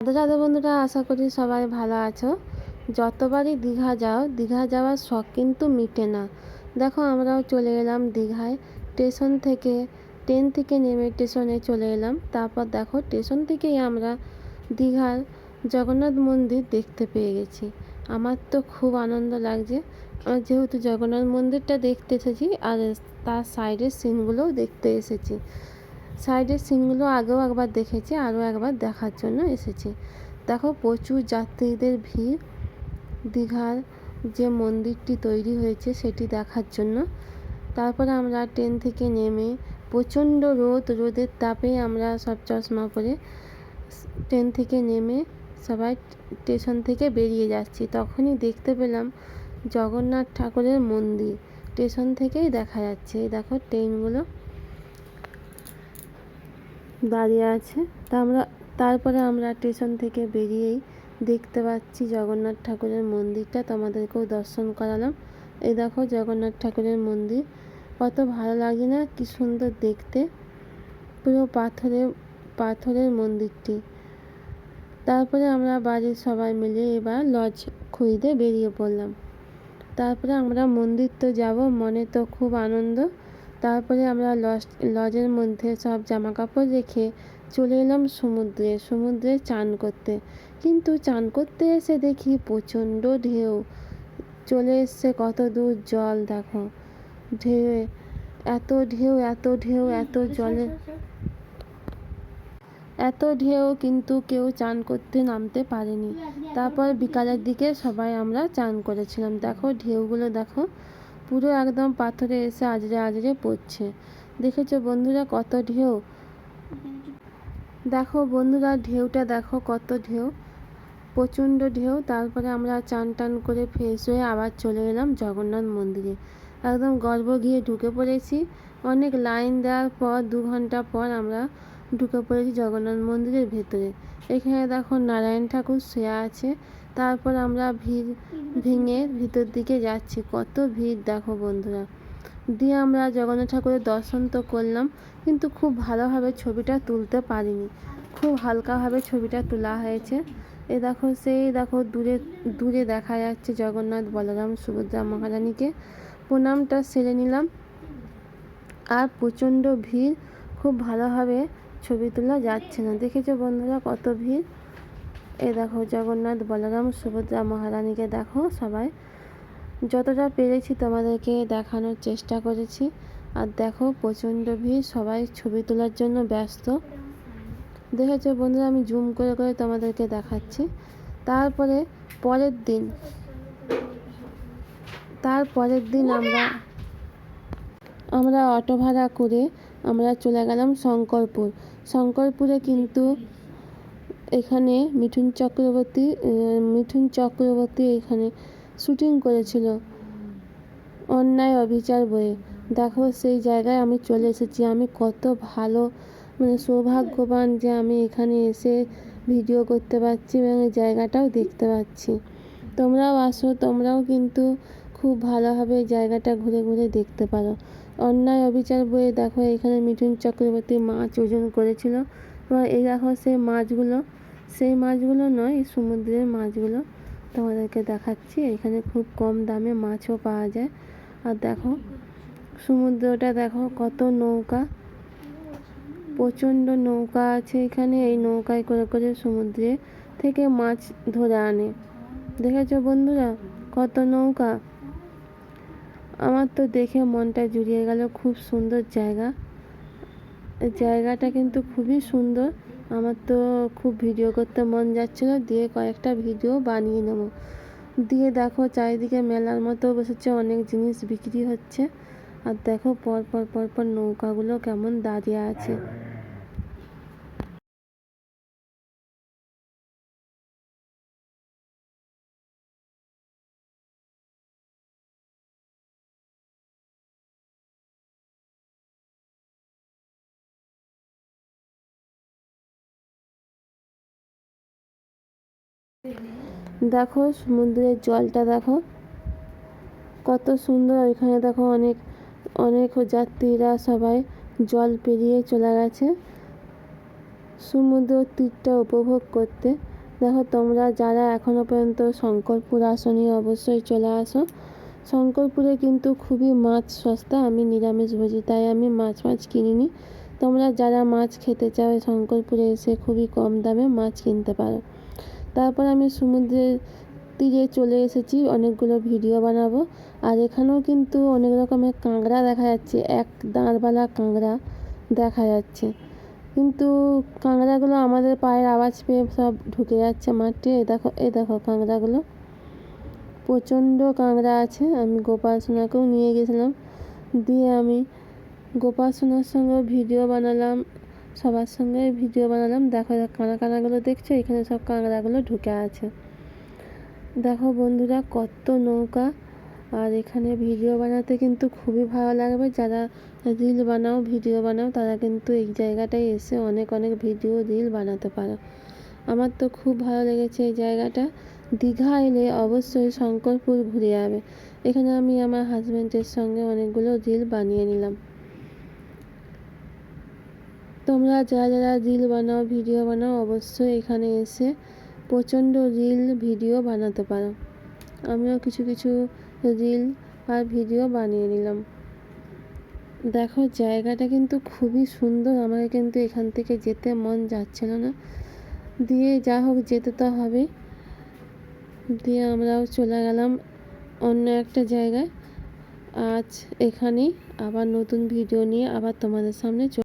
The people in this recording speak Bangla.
রাধে রাধে বন্ধুরা, আশা করি সবাই ভালো আছো। যতবারই দীঘা যাও, দীঘা যাওয়ার শখ কিন্তু মিটে না। দেখো, আমরাও চলে এলাম দীঘায়। স্টেশন থেকে, ট্রেন থেকে নেমে স্টেশনে চলে এলাম। তারপর দেখো, স্টেশন থেকেই আমরা দীঘার জগন্নাথ মন্দির দেখতে পেয়ে গেছি। আমার তো খুব আনন্দ লাগছে। যেহেতু জগন্নাথ মন্দিরটা দেখতে এসেছি, আর তার সাইডের সিনগুলোও দেখতে এসেছি। সাইডের সিনগুলো আগেও একবার দেখেছি, আরও একবার দেখার জন্য এসেছি। দেখো, প্রচুর যাত্রীদের ভিড়। দীঘার যে মন্দিরটি তৈরি হয়েছে সেটি দেখার জন্য। তারপরে আমরা ট্রেন থেকে নেমে প্রচণ্ড রোদ, রোদের তাপে আমরা সব চশমা পরে ট্রেন থেকে নেমে সবাই স্টেশন থেকে বেরিয়ে যাচ্ছি। তখনই দেখতে পেলাম জগন্নাথ ঠাকুরের মন্দির। স্টেশন থেকেই দেখা যাচ্ছে। দেখো, ট্রেনগুলো দাঁড়িয়ে আছে। তা আমরা, তারপরে আমরা স্টেশন থেকে বেরিয়েই দেখতে পাচ্ছি জগন্নাথ ঠাকুরের মন্দিরটা। তোমাদেরকেও দর্শন করালাম। এই দেখো জগন্নাথ ঠাকুরের মন্দির। কত ভালো লাগে না, কি সুন্দর দেখতে। পুরো পাথরের পাথরের মন্দিরটি। তারপরে আমরা বাড়ির সবাই মিলে এবার লজ খুঁজতে বেরিয়ে পড়লাম। তারপরে আমরা মন্দির তো যাব, মনে তো খুব আনন্দ। তারপরে আমরা লজ, লজের মধ্যে সব জামা কাপড় রেখে চলে এলাম সমুদ্রে সমুদ্রে চান করতে। কিন্তু চান করতে এসে দেখি প্রচণ্ড ঢেউ। চলে এসছে কত দূর জল, দেখো। ঢেউ, এত ঢেউ এত ঢেউ, এত জলে। এত ঢেউ কিন্তু কেউ চান করতে নামতে পারেনি। তারপর বিকালের দিকে সবাই আমরা চান করেছিলাম। দেখো ঢেউগুলো, দেখো। পুরো একদম পাথরে এসে আজরে আজরে পড়ছে। দেখেছ বন্ধুরা কত ঢেউ? দেখো বন্ধুরা ঢেউটা দেখো কত ঢেউ। প্রচণ্ড ঢেউ, তারপরে আমরা চান টান করে ফ্রেশ হয়ে আবার চলে এলাম জগন্নাথ মন্দিরে। একদম গর্ব গিয়ে ঢুকে পড়েছি। অনেক লাইন দেওয়ার পর, দু ঘণ্টা পর আমরা ঢুকে পড়েছি জগন্নাথ মন্দিরের ভেতরে। এখানে দেখো নারায়ণ ঠাকুর শুয়ে আছে। তারপর আমরা ভিড় ভেঙে ভিতর দিকে যাচ্ছি। কত ভিড়, দেখো বন্ধুরা। দিয়ে আমরা জগন্নাথ ঠাকুরের দর্শন তো করলাম, কিন্তু খুব ভালোভাবে ছবিটা তুলতে পারিনি। খুব হালকাভাবে ছবিটা তোলা হয়েছে। এ দেখো, সেই দেখো, দূরে দূরে দেখা যাচ্ছে জগন্নাথ বলরাম সুভদ্রা মহারানীকে। প্রণামটা সেরে নিলাম। আর প্রচণ্ড ভিড়, খুব ভালোভাবে ছবি তোলা যাচ্ছে না। দেখেছ বন্ধুরা কত ভিড়? এ দেখো, জগন্নাথ বলরাম, সুভদ্রা মহারানীকে দেখো সবাই। যতটা পেরেছি তোমাদেরকে দেখানোর চেষ্টা করেছি। আর দেখো, প্রচণ্ড ভিড়, সবাই ছবি তোলার জন্য ব্যস্ত। দেখেছ বন্ধুরা, আমি জুম করে করে তোমাদেরকে দেখাচ্ছি। তারপরে পরের দিন, তার পরের দিন আমরা আমরা অটো ভাড়া করে আমরা চলে গেলাম শঙ্করপুর। শঙ্করপুরে কিন্তু এখানে মিঠুন চক্রবর্তী মিঠুন চক্রবর্তী এখানে শুটিং করেছিল। অন্যায় অবিচার বয়ে। দেখো সেই জায়গায় আমি চলে এসেছি। আমি কত ভালো মানে সৌভাগ্যবান যে আমি এখানে এসে ভিডিও করতে পারছি এবং এই জায়গাটাও দেখতে পাচ্ছি। তোমরাও আসো, তোমরাও কিন্তু খুব ভালোভাবে জায়গাটা ঘুরে ঘুরে দেখতে পারো। অন্যায় অবিচার বয়ে দেখো এখানে মিঠুন চক্রবর্তী মাছ ওজন করেছিল। এবং এই দেখো সেই মাছগুলো সেই মাছগুলো নয়, এই সমুদ্রের মাছগুলো তোমাদেরকে দেখাচ্ছি। এখানে খুব কম দামে মাছও পাওয়া যায়। আর দেখো, সমুদ্রটা দেখো কত নৌকা। প্রচণ্ড নৌকা আছে এখানে, এই নৌকায় করে করে সমুদ্রে থেকে মাছ ধরে আনে। দেখেছ বন্ধুরা কত নৌকা? আমার তো দেখে মনটা জুড়িয়ে গেল, খুব সুন্দর জায়গা। জায়গাটা কিন্তু খুবই সুন্দর। আমার তো খুব ভিডিও করতে মন যাচ্ছিল দিয়ে কয়েকটা ভিডিও বানিয়ে নেব। দিয়ে দেখো চারিদিকে মেলার মতো বসেছে, অনেক জিনিস বিক্রি হচ্ছে। আর দেখো পর পর পর পর নৌকাগুলো কেমন দাঁড়িয়ে আছে। দেখো সমুদ্রের জলটা দেখো। কত সুন্দর, ওইখানে দেখো অনেক অনেক যাত্রীরা সবাই জল পেরিয়ে চলে গেছে। সমুদ্র তীরটা উপভোগ করতে। দেখো তোমরা যারা এখনও পর্যন্ত শঙ্করপুর আসনি, অবশ্যই চলে আসো। শঙ্করপুরে কিন্তু খুবই মাছ সস্তা, আমি নিরামিষভোজী তাই আমি মাছ মাছ কিনিনি। তোমরা যারা মাছ খেতে চাও, শঙ্করপুরে এসে খুবই কম দামে মাছ কিনতে পারো। তারপর আমি সমুদ্রের তীরে চলে এসেছি, অনেকগুলো ভিডিও বানাবো। আর এখানেও কিন্তু অনেক রকমের কাঁকড়া দেখা যাচ্ছে, এক দাঁড়বালা কাঁকড়া দেখা যাচ্ছে। কিন্তু কাঁকড়াগুলো আমাদের পায়ের আওয়াজ পেয়ে সব ঢুকে যাচ্ছে মাঠে। এ দেখো এ দেখো কাঁকড়াগুলো। প্রচণ্ড কাঁকড়া আছে। আমি গোপাল সোনাকেও নিয়ে গেছিলাম। দিয়ে আমি গোপাল সোনার সঙ্গে ভিডিও বানালাম। সবার সঙ্গে ভিডিও বানালাম। দেখো কানা কানাগুলো দেখছ? এখানে সব কাঁকড়াগুলো ঢুকে আছে। দেখো বন্ধুরা, কত নৌকা। আর এখানে ভিডিও বানাতে কিন্তু খুবই ভালো লাগবে। যারা রিল বানাও, ভিডিও বানাও, তারা কিন্তু এই জায়গাটায় এসে অনেক অনেক ভিডিও, রিল বানাতে পারো। আমার তো খুব ভালো লেগেছে এই জায়গাটা। দীঘা এলে অবশ্যই শঙ্করপুর ঘুরে যাবে। এখানে আমি আমার হাজব্যান্ডের সঙ্গে অনেকগুলো রিল বানিয়ে নিলাম। তোমরা যারা যারা রিল বানাও ভিডিও বানাও, অবশ্যই এখানে এসে প্রচণ্ড রিল ভিডিও বানাতে পারো। আমিও কিছু কিছু রিল আর ভিডিও বানিয়ে নিলাম। দেখো, জায়গাটা কিন্তু খুবই সুন্দর। আমাকে কিন্তু এখান থেকে যেতে মন যাচ্ছিল না। দিয়ে যা হোক, যেতে তো হবে। দিয়ে আমরাও চলে গেলাম অন্য একটা জায়গায়। আজ এখানেই। আবার নতুন ভিডিও নিয়ে আবার তোমাদের সামনে